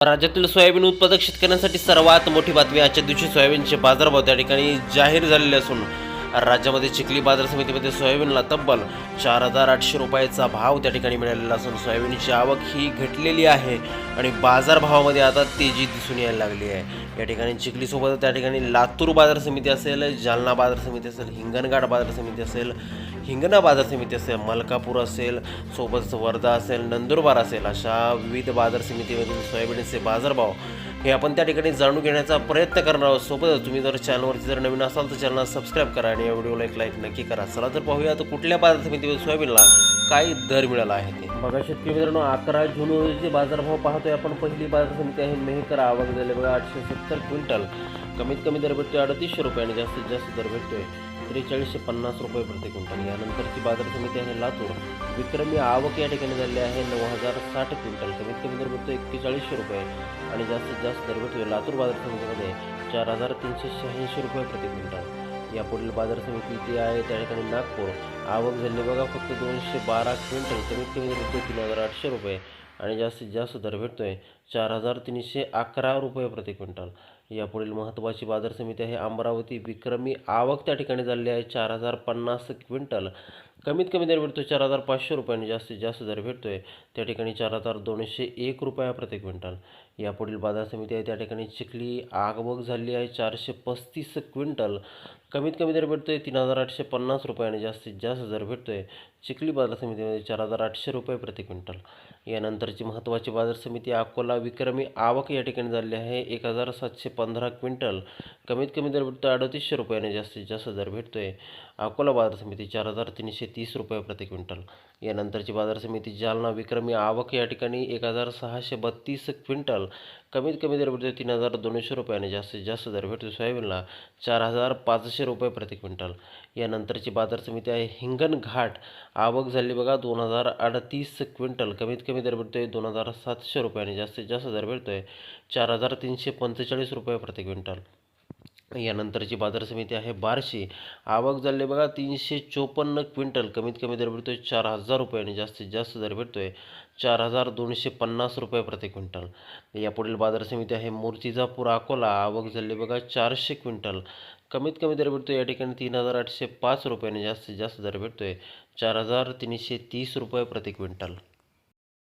राज्यातील सोयाबीन उत्पादक शेतकऱ्यांसाठी सर्वात मोठी बातमी आजच्या दिवशी सोयाबीनचे बाजारभाव त्या ठिकाणी जाहीर झालेले असून राज्यामध्ये चिखली बाजार समितीमध्ये सोयाबीनला तब्बल चार हजार आठशे रुपयाचा भाव त्या ठिकाणी मिळालेला असून सोयाबीनची आवक ही घटलेली आहे आणि बाजारभावामध्ये आता तेजी दिसून यायला लागली आहे. या ठिकाणी चिखलीसोबत त्या ठिकाणी लातूर बाजार समिती असेल जालना बाजार समिती असेल हिंगणघाट बाजार समिती असेल हिंगणा बाजार समिती असेल मलकापूर असेल सोबत वर्धा असेल नंदुरबार असेल अशा विविध बाजार समितीमधील सोयाबीनचे बाजारभाव हे आपण त्या ठिकाणी जाणून घेण्याचा प्रयत्न करणार आहोत. सोबतच तुम्ही जर चॅनलवरती जर नवीन असाल तर चॅनलला सबस्क्राईब करा आणि या व्हिडिओला एक लाईक नक्की करा. चला तर पाहूया तर कुठल्या बाजार समितीमध्ये सोयाबीनला काय दर मिळाला आहे ते. बघा शेतकरी मित्रांनो अकरा जून रोजी बाजारभाव पाहतोय आपण पहिली बाजार समिती आहे मेहकर आवक झाले. बघा आठशे सत्तर क्विंटल. कमीत कमी दर भेटतोय अडतीसशे रुपये आणि जास्तीत जास्त दर भेटतोय त्रेचाळीसशे पन्नास रुपये प्रति क्विंटल. यानंतरची बाजार समिती आहे लातूर. विक्रमी आवक या ठिकाणी झाली आहे. नऊ हजार साठ क्विंटल. कमीत कमी दर भेटतो एक्केचाळीसशे रुपये आणि जास्तीत जास्त दर भेटतो लातूर बाजार समितीमध्ये चार हजार तीनशे शहाऐंशी रुपये प्रति क्विंटल. यापुढील बाजार समिती जी आहे त्या ठिकाणी नागपूर. आवक झाली बघा फक्त दोनशे बारा क्विंटल. कमीत कमी दर तीन हजार आठशे रुपये आणि जास्तीत जास्त दर भेटतोय चार हजार तीनशे अकरा रुपये प्रति क्विंटल. यापुढील महत्त्वाची बाजार समिती आहे. अमरावती विक्रमी आवक त्या ठिकाणी झालेली आहे. चार हजार पन्नास क्विंटल. कमीत कमी दर भेटतो चार हजार पाचशे रुपयाने जास्तीत जास्त दर आहे त्या ठिकाणी चार हजार दोनशे एक रुपया प्रति क्विंटल. यापुढील बाजार समिती आहे त्या ठिकाणी चिखली आगबग झाली आहे चारशे पस्तीस क्विंटल. कमीत कमी दर भेटतो आहे तीन हजार आठशे पन्नास रुपयाने जास्तीत जास्त दर आहे चिखली बाजार समितीमध्ये चार हजार आठशे रुपये प्रति क्विंटल. यानंतरची महत्त्वाची बाजार समिती अकोला विक्रमी आवक या ठिकाणी झाली आहे एक हजार सातशे पंधरा क्विंटल. कमीत कमी दर भेटतो अडतीसशे रुपयाने जास्तीत जास्त दर आहे अकोला बाजार समिती चार हजार तीनशे तीस रुपये प्रति क्विंटल. यानंतरची बाजार समिती जालना विक्रमी आवक या ठिकाणी एक हजार सहाशे बत्तीस क्विंटल. कमीत कमी दर भेटतो तीन हजार दोनशे रुपये आणि जास्तीत जास्त दर भेटतो सोयाबीनला चार हजार पाचशे रुपये प्रति क्विंटल. यानंतरची बाजार समिती आहे हिंगणघाट आवक झाली बघा दोन हजार अडतीस क्विंटल. कमीत कमी दर भेटतोय दोन हजार सातशे रुपये आणि जास्तीत जास्त दर भेटतोय चार हजार तीनशे पंचेचाळीस रुपये प्रति क्विंटल. यानंतरची बाजार समिती आहे बारशे. आवक झाली बघा तीनशे चोपन्न क्विंटल. कमीत कमी दर भेटतोय चार हजार रुपये आणि जास्तीत जास्त दर भेटतोय चार हजार दोनशे पन्नास रुपये प्रति क्विंटल. यापुढील बाजार समिती आहे मूर्तिजापूर अकोला. आवक झाली बघा चारशे क्विंटल. कमीत कमी दर भेटतोय या ठिकाणी तीन हजार आठशे पाच रुपये आणि जास्तीत जास्त दर भेटतोय चार हजार तीनशे तीस रुपये प्रति क्विंटल.